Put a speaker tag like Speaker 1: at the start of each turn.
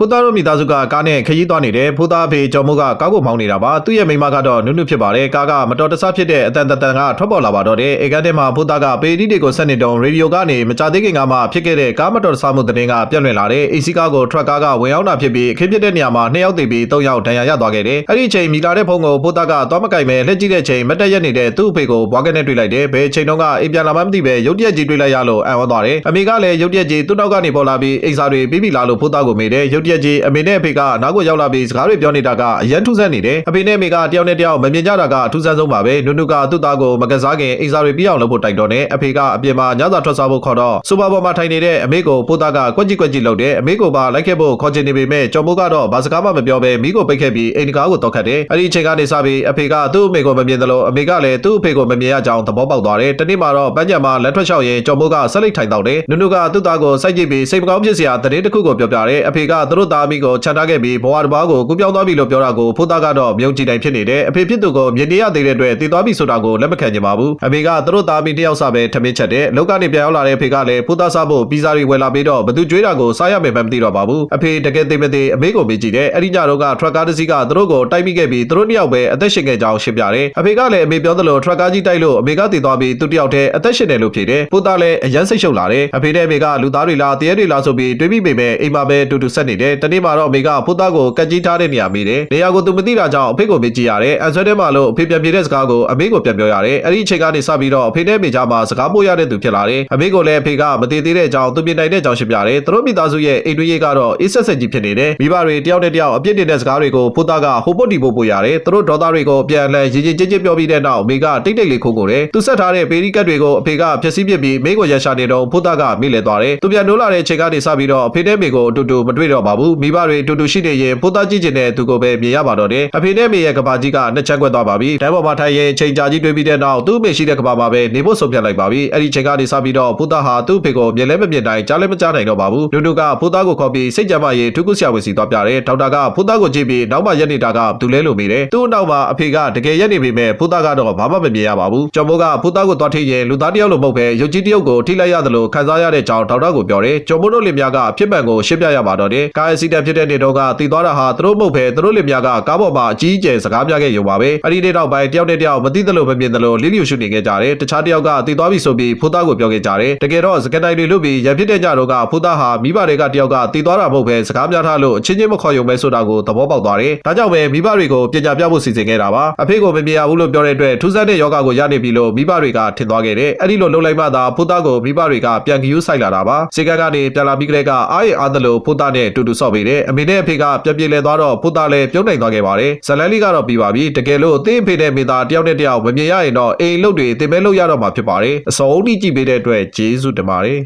Speaker 1: ဖိုးသားတို့မိသားစုကကားနဲ့ခရီးသွားနေတယ်ဖိုးသားအဖေကျော်မိုးကကားကိုမောင်းနေတာပါသူ့ရဲ့မိန်းမကတော့နုနုဖြစ်ပါတယ်ကားကမတော်တဆဖြစ်တဲ့အတန်တန်ကထွက်ပေါ်လာပါတော့တယ်အေကန်းထဲမှာဖိုးသားကပေဒီတွေကိုဆက်နေတုံရေဒီယိုကနေမကြသေးခင်ကမှဖြစ်ခဲ့တဲ့ကားမတော်တဆမှုသတင်းကပြန့်လွင့်လာတယ်အေစီကားကိုထရက်ကားကဝင်ရောက်တာဖြစ်ပြီးအခင်းဖြစ်တဲ့နေရာမှာနှစ်ယောက်သေပြီးသုံးယောက်ဒဏ်ရာရသွားခဲ့တယ်အဲ့ဒီအချိန်မိလာတဲ့ဖုန်းကိုဖိုးသားကသွားမကင်မဲ့လက်ကြည့်တဲ့ချိန်မတက်ရက်နေတဲ့သူ့အဖေကိုဘွားကနဲ့တွေ့လိုက်တယ်ဘယ်ချိန်တုန်းကအိမ်ပြန်လာမှမသိပဲရုတ်တရက်ကြီးတွေ့လိုက်ရလို့အံ့ဩသွားတယ်အမေကလည်းရုတ်တရက်ကြီးသူ့နောက်ကနေပေါ်လာပြီးအိမ်စာတွေပြီးပြီလားလို့ဖိုးသားကိုမေးတယ်ရုတ်တရက်ကြီးအမေနဲ့အဖေကနောက်ကိုရောက်လာပြီးစကားတွေပြောနေတာကအရန်ထူးဆန်းနေတယ်အဖေနဲ့အမေကတယောက်နဲ့တယောက်မမြင်ကြတာကအထူးဆန်းဆုံးပါပဲနုနုကသူ့သားကိုမကစားခင်အိမ်စာတွေပြီးအောင်လုပ်ဖို့တိုက်တော့တယ်အဖေကအပြင်မှာညစာထွက်စားဖို့ခေါ်တော့စူပါပေါ်မှာထိုင်နေတဲ့အမေကိုဖိုးသားကကွက်ကြီးကွက်ကြီးလုပ်တယ်အမေကိုပါလိုက်ခဲ့ဖို့ခေါ်ချင်နေပေမဲ့ကျော်မိုးကတော့ဘာစကားမှမပြောဘဲမိကိုပိတ်ခဲ့ပြီးအိမ်တကားကိုတော့ခတ်တယ်အဲ့ဒီအချိန်ကနေစပြီးအဖေကသူ့အမေကိုမမြင်သလိုအမေကလည်းသူ့အဖေကိုမမြင်ရကြောင်းသဘောပေါက်သွားတယ်တနေ့မှာတော့ပန်းကြံမှာလက်ထွက်လျှောက်ရင်ကျော်မိုးကဆက်လက်ထိုင်တော့တယ်နုနုကသူ့သားကိုစိုက်ကြည့်ပြီးစိတ်မကောင်းဖြစ်စရာသတင်းတစ်ခုကိုပြောပြတယ်အဖေကသူတို့သားမိကိုခြံထားခဲ့ပြီးဘဝတစ်ပါးကိုကူးပြောင်းသွားပြီလို့ပြောတာကိုဖိုးသားကတော့မြုံကြည်တိုင်ဖြစ်နေတယ်အဖေဖြစ်သူကိုမြင်နေရသေးတဲ့အတွက်တည်သွားပြီဆိုတာကိုလက်မခံချင်ပါဘူးအဖေကသူတို့သားမိတစ်ယောက်စားပဲထမင်းချက်တယ်လောက်ကနေပြန်ရောက်လာတဲ့အဖေကလည်းဖိုးသားစားဖို့ပီဇာတွေဝယ်လာပြီးတော့ဘသူကြွေးတာကိုစားရမယ်မှမသိတော့ပါဘူးအဖေတကယ်သိမသိအမေကိုမေးကြည့်တယ်အဲ့ဒီညတော့ကထရက်ကားတစ်စီးကသူတို့ကိုတိုက်မိခဲ့ပြီးသူတို့နှစ်ယောက်ပဲအသက်ရှင်ခဲ့ကြောင်းရှင်းပြတယ်အဖေကလည်းအမေပြောသလိုထရက်ကားကြီးတိုက်လို့အမေကတည်သွားပြီးသူတစ်ယောက်တည်းအသက်ရှင်တယ်လို့ဖြေတယ်ဖိုးသားလည်းအရန်စိတ်ရှုပ်လာတယ်အဖေနဲ့အမေကလူသားတွေလားတရေတွေလားဆိုပြီးတွေးပြီးပေမဲ့အိမ်မှာပဲတူတူဆက်နေတယ်တနေ့မှာတော့အမေကဖိုးသားကိုကက်ကြီးထားတဲ့နေရာမိတယ်နေရာကိုသူမသိတာကြောင့်အဖေကိုမေးကြည့်ရတယ်အန်ဆွဲထဲမှာလို့အဖေပြန်ပြေတဲ့စကားကိုအမေကိုပြန်ပြောရတယ်အဲ့ဒီအချိန်ကနေစပြီးတော့အဖေနဲ့အမေကြားမှာစကားပို့ရတဲ့သူဖြစ်လာတယ်အမေကိုလည်းအဖေကမတည်သေးတဲ့အကြောင်းသူမြင်နိုင်တဲ့အကြောင်းရှင်းပြတယ်သူတို့မိသားစုရဲ့အိမ်တွင်းရေးကတော့အေးဆက်ဆက်ကြီးဖြစ်နေတယ်မိဘတွေတယောက်နဲ့တယောက်အပြစ်တင်တဲ့စကားတွေကိုဖိုးသားကဟိုပုတ်တီပို့ပို့ရတယ်သူတို့ဒေါသတွေကိုပြန်လှန်ရည်ရည်ကြည်ကြည်ပြောပြီးတဲ့နောက်အမေကတိတ်တိတ်လေးခိုးကိုတယ်သူဆက်ထားတဲ့ပေရီကတ်တွေကိုအဖေကဖျက်ဆီးပစ်ပြီးမိကိုရရှာနေတော့ဖိုးသားကမိလဲသွားတယ်သူပြန်နိုးလာတဲ့အချိန်ကနေစပြီးတော့အဖေနဲ့မိကိုအတူတူမတွေ့တော့ပါဘူးမိဘတွေအတူတူရှိနေရင်ဖိုးသားကြည့်ကျင်တဲ့သူကိုပဲမြင်ရပါတော့တယ်အဖေနဲ့မိရဲ့ကဘာကြီးကနှစ်ချက်ကွက်သွားပါပြီတန်းပေါ်မှာထိုင်ရင်ချိန်ကြာကြီးတွေ့ပြီးတဲ့နောက်သူ့အမေရှိတဲ့ကဘာမှာပဲနေဖို့ဆုံးဖြတ်လိုက်ပါပြီအဲ့ဒီချိန်ကနေစပြီးတော့ဖိုးသားဟာသူ့အဖေကိုမြင်လဲမမြင်တိုင်းကြားလဲမကြားနိုင်တော့ပါဘူးလူလူကဖိုးသားကိုခေါ်ပြီးစိတ်ကြမ်းမရေးထုကုဆရာဝန်စီသွားပြတယ်ဒေါက်တာကဖိုးသားကိုကြည့်ပြီးနောက်မှရက်နေတာကသူလဲလို့မိတယ်သူ့နောက်မှာအဖေကတကယ်ရက်နေပေမဲ့ဖိုးသားကတော့ဘာမှမမြင်ရပါဘူးကျော်မိုးကဖိုးသားကိုသွားထိရင်လူသားတယောက်လိုမဟုတ်ပဲရုပ်ကြီးတယောက်ကိုထိလိုက်ရတယ်လို့ခံစားရတဲ့ကြောင်းဒေါက်တာကိုပြောတယ်ကျော်မိုးတို့လင်မယားကအဖြစ်မှန်ကိုရှင်းပြရပါတော့တယ်ကာယစီတဖြစ်တဲ့နေတော့ကတည်သွားတာဟာသူတို့မဟုတ်ပဲသူတို့လင်မယားကကားပေါ်မှာအကြီးအကျယ်စကားပြခဲ့ရုံပါပဲအဲ့ဒီနေ့တော့ပိုင်းတယောက်နဲ့တယောက်မသိသလိုမမြင်သလိုလိလျူရှုနေခဲ့ကြတယ်တခြားတယောက်ကတည်သွားပြီဆိုပြီးဖိုးသားကိုပြောခဲ့ကြတယ်တကယ်တော့စကတိုင်တွေလွတ်ပြီးရဖြစ်တဲ့ကြတော့ကဖိုးသားဟာမိဘတွေကတယောက်ကတည်သွားတာမဟုတ်ပဲစကားများထားလို့အချင်းချင်းမခေါ်ရုံပဲဆိုတာကိုသဘောပေါက်သွားတယ်ဒါကြောင့်ပဲမိဘတွေကိုပညာပြဖို့စီစဉ်ခဲ့တာပါအဖေကိုမမြင်ရဘူးလို့ပြောတဲ့အတွက်ထူးဆန်းတဲ့ယောဂကိုရနေပြီလို့မိဘတွေကထင်သွားခဲ့တယ်အဲ့ဒီလိုလှုပ်လိုက်မှသာဖိုးသားကိုမိဘတွေကပြန်ကြည့်ယူဆိုင်လာတာပါစေကကနေပြန်လာပြီးကလေးကအားရအားသလိုဖိုးသားနဲ့အတူတူဆော့ပေးတယ်အမေနဲ့အဖေကပြန်ပြေလဲသွားတော့ဖိုးသားလည်းပြုံးနိုင်သွားခဲ့ပါတယ်ဇလန်လီကတော့ပြီးပါပြီတကယ်လို့အသေးအဖေနဲ့မိသားတယောက်နဲ့တယောက်မမြင်ရရင်တော့အိမ်လုတ်တွေတင်မဲလုတ်ရတော့မှာဖြစ်ပါတယ်အစောအုံးကြီးကြည့်ပေးတဲ့အတွက်ကျေးဇူးတင်ပါတယ်